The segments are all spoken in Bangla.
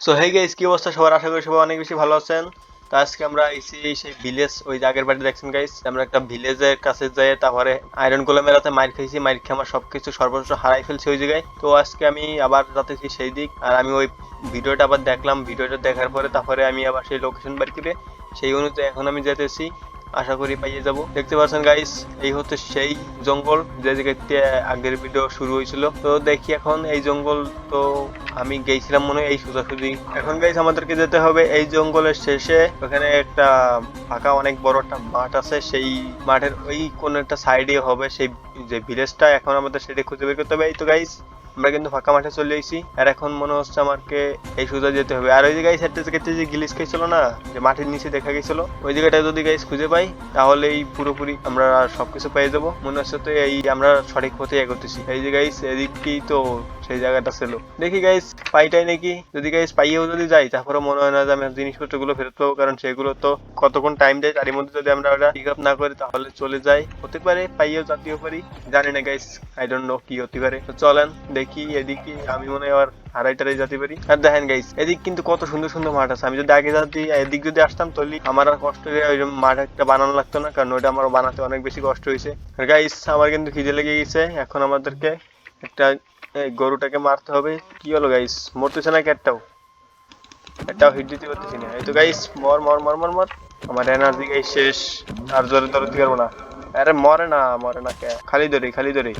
সো হেই গাইস কি অবস্থা? সবার আশা করি সবাই অনেক বেশি ভালো আছেন। তো আজকে আমরা এসে সেই ভিলেজ ওই আগের বাড়ি দেখছেন গাইস আমরা একটা ভিলেজের কাছে যাই, তারপরে আয়রন গোলামের হাতে মাইর খাইছি মাইর খেয়ে আমার সবকিছু সর্বস্ব হারাই ফেলছি ওই জায়গায়। তো আজকে আমি আবার যাতেছি সেই দিক, আর আমি ওই ভিডিওটা আবার দেখলাম, ভিডিওটা দেখার পরে তারপরে আমি আবার সেই লোকেশন বাড়ি করে সেই অনুযায়ী এখন আমি যেতেছি আশা করি পাইয়ে যাব। দেখতে পাচ্ছেন গাইস এই হচ্ছে সেই জঙ্গল, যে জায়গাতে আগের ভিডিও শুরু হয়েছিল। তো দেখি এখন এই জঙ্গল, তো আমি গেছিলাম মনে হয় এই সোজাসুজি। এখন গাইস আমাদেরকে যেতে হবে এই জঙ্গলের শেষে। ওখানে একটা ফাঁকা অনেক বড় একটা মাঠ আছে। সেই মাঠের ওই কোন একটা সাইডে হবে। সেই যে ভিলেজটা এখন আমাদের সেটা খুঁজে বের করতে হবে। এই তো গাইস আমরা কিন্তু ফাঁকা মাঠে চলে এসেছি। আর এখন মনে হচ্ছে আমাকে এই সোজা যেতে হবে। আর ওই যে গাইস একটা জায়গাতে যে গিলিস খেয়েছিল না, যে মাটির নিচে দেখা গেছিল, ওই জায়গাটা যদি গাইস খুঁজে পাই তাহলে এই পুরোপুরি আমরা সবকিছু পেয়ে যাব। মনে হচ্ছে তো এই আমরা সঠিক পথে এগোতেছি। এই যে গাইস এদিকই তো সেই জায়গাটা ছিল। দেখি গাইস পাইটাই নাকি? যদি গাইস পাইয়েও যদি যাই তারপরে মনে হয় না যে আমি জিনিসপত্রগুলো ফেরত পাবো, কারণ সেগুলো তো কতক্ষণ টাইম দেয়, তারই মধ্যে যদি আমরা ওটা পিক আপ না করি, তাহলে চলে যাই। হতে পারে পাইয়েও জাতীয় পারি। জানি না গাইস আই ডোন্ট নো কি হতে পারে। তো চলেন, দেখি। এদিকে, আমি মনে হয় আবার যেতে পারি। আর দেখেন গাইস এদিক কিন্তু কত সুন্দর সুন্দর মাঠ আছে। আমি যদি আগে যদি এদিক যদি আসতাম আমার আর কষ্ট করে ওই মাঠ একটা বানানো লাগতো না, কারণ ওইটা আমার বানাতে অনেক বেশি কষ্ট হয়েছে। আর গাইস আমার কিন্তু খিদে লেগে গেছে। এখন আমাদেরকে একটা গরুটাকে মারতে হবে। কি হলো গাইস মরতেছে না ক্যাটটাও একটাও হিট দিতে পারতেছি না। তো গাইস মর মর মর মর মর। আমার এনার্জি গাইস শেষ। আর জোরে ধরে দিতে পারব না। আরে মরে না মরে না খালি ধরে খালি ধরে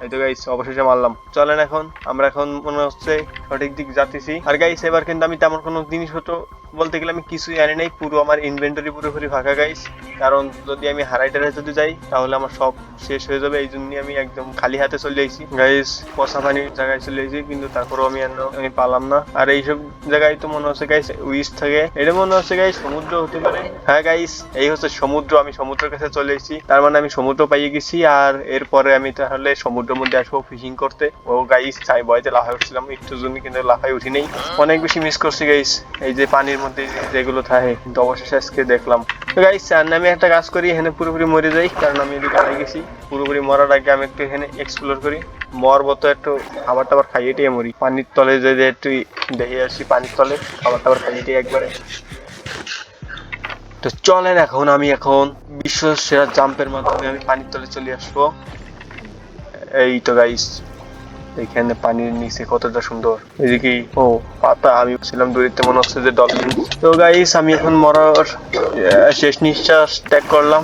এই তো গাইস অবশেষে মারলাম। চলেন এখন, আমরা এখন মনে হচ্ছে সঠিক দিক যাচ্ছি। আর গাইস এবার কিন্তু আমি তেমন কোনো জিনিসপত্র বলতে গেলে আমি কিছুই আনি নাই। পুরো আমার ইনভেন্টরি পুরোপুরি ফাঁকা গাইস কারণ যদি আমি হারাই টারাই যদি যাই, তাহলে আমার সব শেষ হয়ে যাবে। এই জন্যই আমি একদম খালি হাতে চলে যাইছি গাইস পচা পানির জায়গায় চলে যাইছি কিন্তু তারপরেও আমি আমি পালাম না। আর এইসব জায়গায় তো মনে হচ্ছে গাইস উইস থাকে। এটা মনে হচ্ছে গাইস সমুদ্র হতে পারে। হ্যাঁ গাইস এই হচ্ছে সমুদ্র। আমি সমুদ্রের কাছে চলে এসেছি তার মানে আমি সমুদ্র পাইয়ে গেছি। আর এরপরে আমি তাহলে সমুদ্রের মধ্যে আসব ফিশিং করতে। ও গাইস চাই বয়তে লাফাই উঠছিলাম। একটু জন্য কিন্তু লাফাই উঠি নেই। অনেক বেশি মিস করছি গাইস এই যে পানির মধ্যে যেগুলো থাকে, কিন্তু অবশেষে আজকে দেখলাম। তো গাইস আমি একটা কাজ করি, এখানে পুরোপুরি মরে যাই, কারণ আমি এদিকে হারাই গেছি। পুরোপুরি মরার আগে আমি একটু এখানে এক্সপ্লোর করি। মরবো তো একটু খাবার টাবার খাইয়ে টিয়ে মরি। পানির তলে যদি একটু দেখে আসি পানির তলে খাবার টাবার খাইয়ে টিয়ে একবারে। তো চলেন এখন আমি এখন বিশ্ব সেরা জাম্পের মাধ্যমে আমি পানির তলে চলে আসব। এই তো গাইস এখানে পানির নিচে কতটা সুন্দর। এদিকে, ও, পাতা, আমি ছিলাম দূরিতে মনে হচ্ছে যে ডলফিন তো গাইস আমি এখন মরার শেষ নিঃশ্বাস ত্যাগ করলাম।